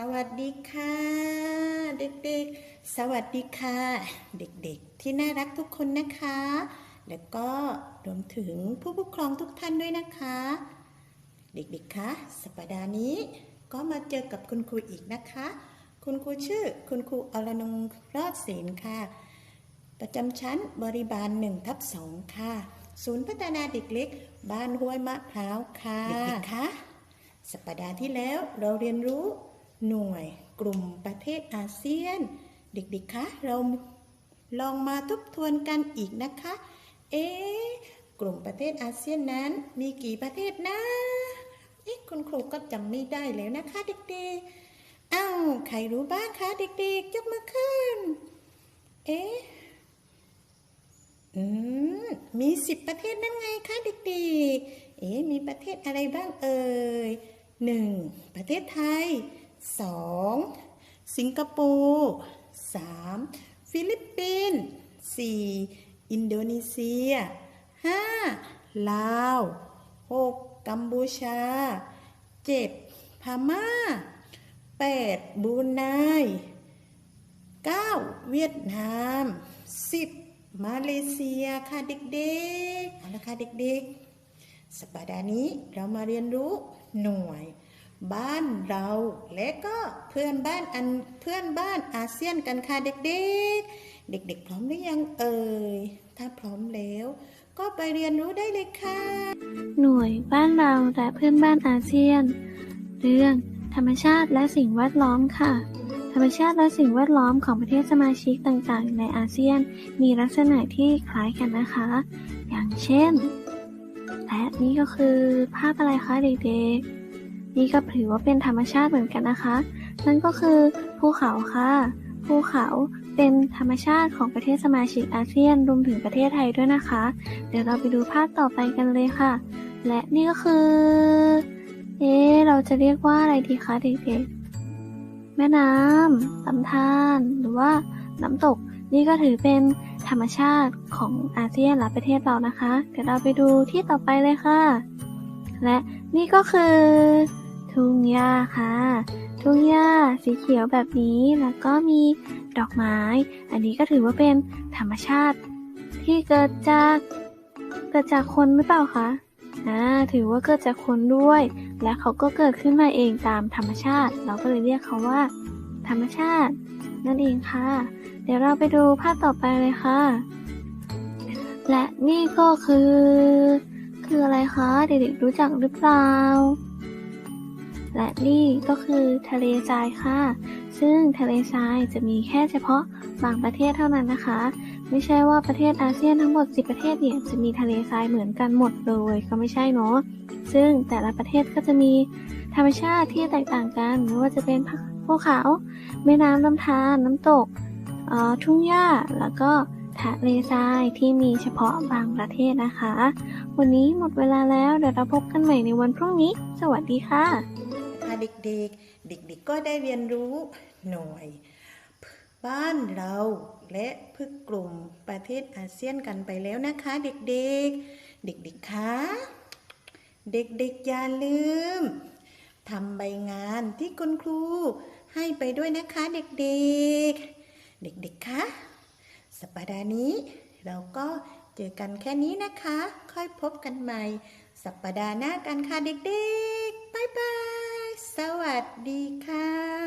สวัสดีค่ะเด็กๆ สวัสดีค่ะ เด็กๆ ที่น่ารักทุกคนนะคะ แล้วก็รวมถึงผู้ปกครองทุกท่านด้วยนะคะ เด็กๆคะสัปดาห์นี้ก็มาเจอกับคุณครูอีกนะคะ คุณครูชื่อคุณครูอรนงรอดศิลป์ค่ะ ประจำชั้นบริบาล1ทับ2ค่ะ ศูนย์พัฒนาเด็กเล็ก บ้านห้วยมะพร้าวค่ะ เด็กๆคะสัปดาห์ที่แล้วเราเรียนรู้ หน่วยกลุ่มประเทศอาเซียน เด็กๆ คะ เราลองมาทบทวนกันอีกนะคะ เอ๊ะกลุ่มประเทศอาเซียนนั้นมีกี่ประเทศนะเอ๊ะคุณครูก็จำไม่ได้แล้วนะคะเด็กๆอ้าวใครรู้บ้างคะเด็กๆยกมือขึ้น เอ๊ะอืมมีสิบประเทศนั่นไงคะเด็กๆ เอ๊ะมีประเทศอะไรบ้างเอ่ยหนึ่งประเทศไทย สองสิงคโปร์สามฟิลิปปินส์สี่อินโดนีเซียห้าลาวหกกัมพูชาเจ็ดพม่าแปดบรูไน 9 เวียดนาม 10 มาเลเซียค่ะเด็กๆ เอาละค่ะเด็กๆ สัปดาห์นี้เรามาเรียนรู้หน่วย บ้านเราและก็เพื่อนบ้านอันเพื่อนบ้านอาเซียนกันค่ะเด็กๆ เด็กๆ พร้อมหรือยังเอ่ย ถ้าพร้อมแล้ว ก็ไปเรียนรู้ได้เลยค่ะ หน่วยบ้านเราและเพื่อนบ้านอาเซียน เรื่องธรรมชาติและสิ่งแวดล้อมค่ะ ธรรมชาติและสิ่งแวดล้อมของประเทศสมาชิกต่างๆ ในอาเซียนมีลักษณะที่คล้ายกันนะคะ อย่างเช่น และนี่ก็คือภาพอะไรคะเด็กๆ นี่ก็ถือว่าเป็นธรรมชาติเหมือนกันนะคะ นั่นก็คือภูเขาค่ะ ภูเขาเป็นธรรมชาติของประเทศสมาชิกอาเซียนรวมถึงประเทศไทยด้วยนะคะ เดี๋ยวเราไปดูภาพต่อไปกันเลยค่ะ และนี่ก็คือ เอ๊เราจะเรียกว่าอะไรดีคะเด็กๆ แม่น้ำลำธารหรือว่าน้ำตก นี่ก็ถือเป็นธรรมชาติของอาเซียนและประเทศเรานะคะ เดี๋ยวเราไปดูที่ต่อไปเลยค่ะ และนี่ก็คือ ทุ่งหญ้าค่ะ ทุ่งหญ้าสีเขียวแบบนี้แล้วก็มีดอกไม้ อันนี้ก็ถือว่าเป็นธรรมชาติ ที่เกิดจากเกิดจากคนหรือเปล่าคะอ่าถือว่าเกิดจากคนด้วย และเขาก็เกิดขึ้นมาเองตามธรรมชาติ เราก็เลยเรียกเขาว่า ธรรมชาติ นั่นเองค่ะ เดี๋ยวเราไปดูภาพต่อไปเลยค่ะ และนี่ก็คือ คืออะไรคะ เด็กๆรู้จักหรือเปล่า และนี่ก็คือทะเลทรายค่ะ ซึ่งทะเลทรายจะมีแค่เฉพาะบางประเทศเท่านั้นนะคะ ไม่ใช่ว่าประเทศอาเซียนทั้งหมด 10 ประเทศเนี่ยจะมีทะเลทรายเหมือนกันหมดเลยก็ไม่ใช่เนาะ ซึ่งแต่ละประเทศก็จะมีธรรมชาติที่แตกต่างกันไม่ว่าจะเป็นภูเขา แม่น้ำลำธารน้ำตกทุ่งหญ้าแล้วก็ ทะเลทรายที่มีเฉพาะบางประเทศนะคะ วันนี้หมดเวลาแล้วเดี๋ยวเราพบกันใหม่ในวันพรุ่งนี้ สวัสดีค่ะค่ะเด็กๆ เด็กๆก็ได้เรียนรู้หน่วย บ้านเราและพึกกลุ่มประเทศอาเซียนกันไปแล้วนะคะ เด็กๆ เด็กๆคะเด็กๆอย่าลืมทำใบงานที่คุณครูให้ไปด้วยนะคะเด็กๆ เด็กๆคะ สัปดาห์นี้เราก็เจอกันแค่นี้นะคะ ค่อยพบกันใหม่ สัปดาห์หน้ากันค่ะเด็กๆ บ๊ายบาย สวัสดีค่ะ